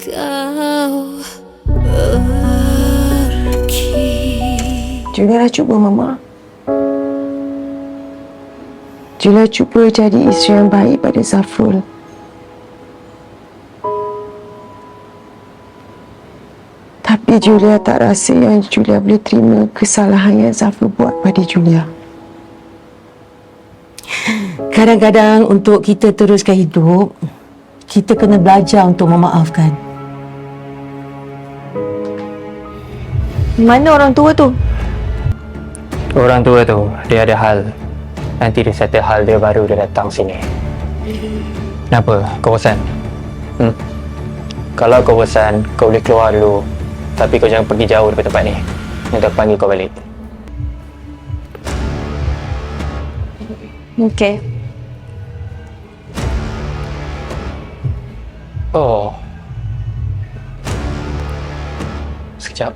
kau pergi Julia dah cuba, Mama. Julia cuba jadi isteri yang baik pada Zafrul. Tapi Julia tak rasa yang Julia boleh terima kesalahan yang Zafrul buat pada Julia. Kadang-kadang untuk kita teruskan hidup, kita kena belajar untuk memaafkan. Mana orang tua tu? Orang tua tu, dia ada hal. Nanti dia settle hal dia baru dia datang sini. Kenapa? Kau bosan? Hmm? Kalau kau bosan, kau boleh keluar dulu. Tapi kau jangan pergi jauh daripada tempat ni. Nanti aku panggil kau balik. Okey. Oh. Sekejap.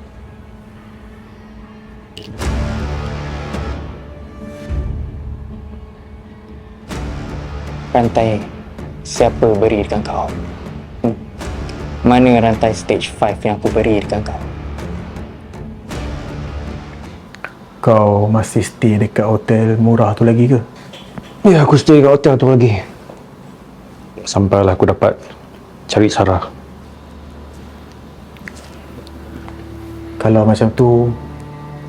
Rantai siapa beri dekat kau? Hmm? Mana rantai stage 5 yang aku beri dekat kau? Kau masih stay dekat hotel murah tu lagi ke? Ya, aku stay kat hotel tu lagi. Sampailah aku dapat cari Sarah. Kalau macam tu,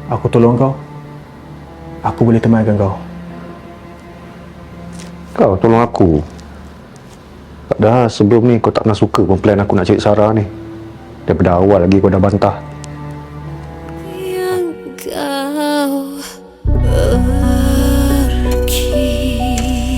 aku tolong kau. Aku boleh temankan kau. Kau tolong aku. Padahal sebelum ni kau tak pernah suka pun plan aku nak cari Sarah ni. Daripada awal lagi kau dah bantah.